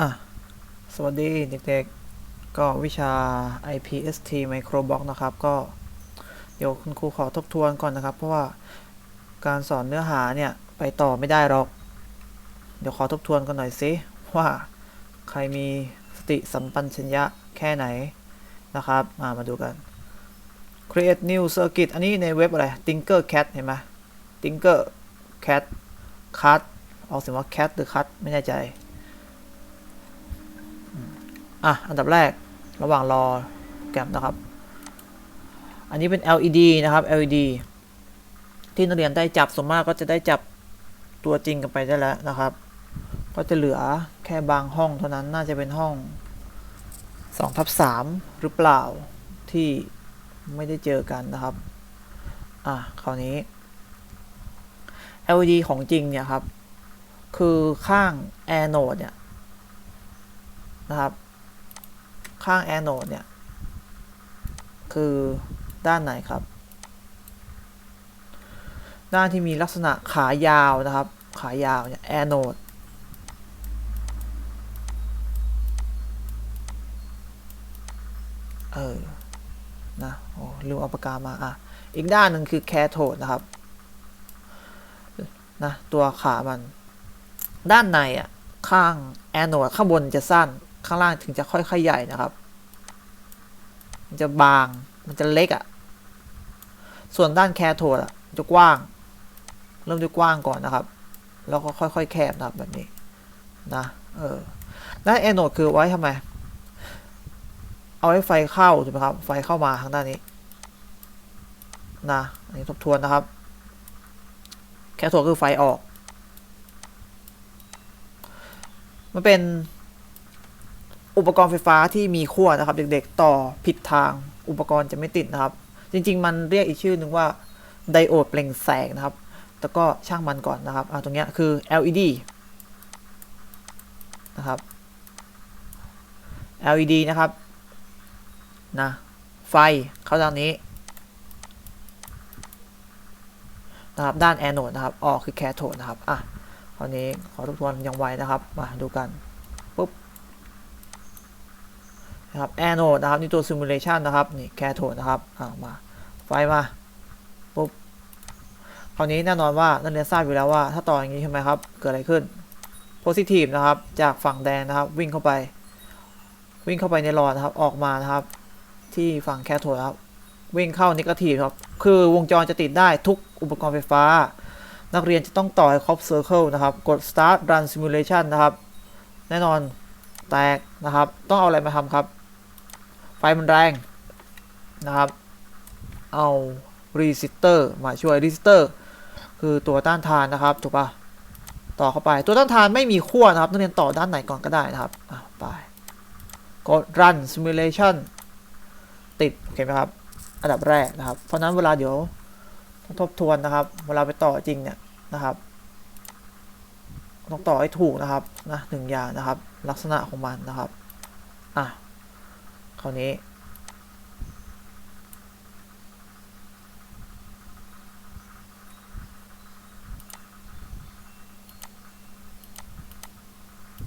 อะ สวัสดีเด็กๆ ก็วิชา IPST Microbox นะครับ ก็เดี๋ยวคุณครูขอทบทวนก่อนนะครับ เพราะว่าการสอนเนื้อหาเนี่ย ไปต่อไม่ได้หรอก เดี๋ยวขอทบทวนกันหน่อยสิว่าใครมีสติสัมปชัญญะแค่ไหนนะครับมามาดูกัน create new circuit อันนี้ในเว็บอะไร Tinkercad เห็นไหม Tinkercad cat ออกเสียงว่า cat หรือ cat ไม่แน่ใจ อะอันดับแรกระหว่างรอแกรมนะครับ อันนี้เป็น LED นะครับ LED ที่นักเรียนได้จับส่วนมากก็จะได้จับตัวจริงกันไปได้แล้วนะครับ ก็จะเหลือแค่บางห้องเท่านั้นน่าจะเป็นห้อง2ทับ3หรือเปล่าที่ไม่ได้เจอกันนะครับ อะคราวนี้ LED ของจริงเนี่ยครับ คือข้าง Anode เนี่ยนะครับ ข้างแอนโนดเนี่ย คือด้านไหนครับ ด้านที่มีลักษณะขายาวนะครับ ขายาวเนี่ยแอนโนดเออ นะ โอ้ลืมเอาปากกามา อะ อีกด้านหนึ่งคือแคโทดนะครับ นะ ตัวขามัน ด้านในอะ ข้างแอนโนดข้างบนจะสั้น ข้างล่างถึงจะค่อยๆใหญ่นะครับ มันจะบาง มันจะเล็กอะ่ะ ส่วนด้านแคโทดอะจะกว้าง เริ่มด้วยกว้างก่อนนะครับ แล้วก็ค่อยๆแคบนะครับแบบนี้ นะ เออ ด้านแอนโนดคือไว้ทำไม เอาไว้ไฟเข้าถูกไหมครับ ไฟเข้ามาทางด้านนี้ นะ อันนี้ทบทวนนะครับ แคโทดคือไฟออก มันเป็น อุปกรณ์ไฟฟ้าที่มีขั้วนะครับ เด็กๆต่อผิดทางอุปกรณ์จะไม่ติดนะครับ จริง ๆ มันเรียกอีกชื่อหนึ่งว่าไดโอดเปล่งแสงนะครับ แต่ก็ช่างมันก่อนนะครับอ่าตรงเนี้ยคือ LED นะครับ LED นะครับนะไฟเข้าทางนี้นะครับด้านแอนโนดนะครับออกคือแคโทดนะครับอะคราวนี้ขอทบทวนย่างไวนะครับ มาดูกันปุ๊บ นะครับแอนโนดนะครับนี่ตัวซิมูเลชันนะครับนี่แคโทดนะครับอ่ามาไฟมาปุ๊บคราวนี้แน่นอนว่านักเรียนทราบอยู่แล้วว่าถ้าต่ออย่างนี้ใช่ไหมครับ เกิดอะไรขึ้น positive นะครับ จากฝั่งแดงนะครับ วิ่งเข้าไป วิ่งเข้าไปในหลอดนะครับ ออกมานะครับ ที่ฝั่งแคโทดครับ วิ่งเข้านิเกทีฟครับ คือวงจรจะติดได้ทุกอุปกรณ์ไฟฟ้า นักเรียนจะต้องต่อให้ครบ circle นะครับ กด start run simulation นะครับ แน่นอนแตกนะครับ ต้องเอาอะไรมาทำครับ ไฟมันแรงนะครับ เอา resistor มาช่วย resistor คือตัวต้านทานนะครับถูกปะต่อเข้าไปตัวต้านทานไม่มีขั้วนะครับนักเรียนต่อด้านไหนก่อนก็ได้นะครับไปกด run simulation ติดโอเคไหมครับอันดับแรกนะครับ เพราะฉะนั้นเวลาเดี๋ยวต้องทบทวนนะครับ เวลาไปต่อจริงเนี่ยนะครับต้องต่อให้ถูกนะครับนะหนึ่งอย่างนะครับ ลักษณะของมันนะครับอะ คราวนี้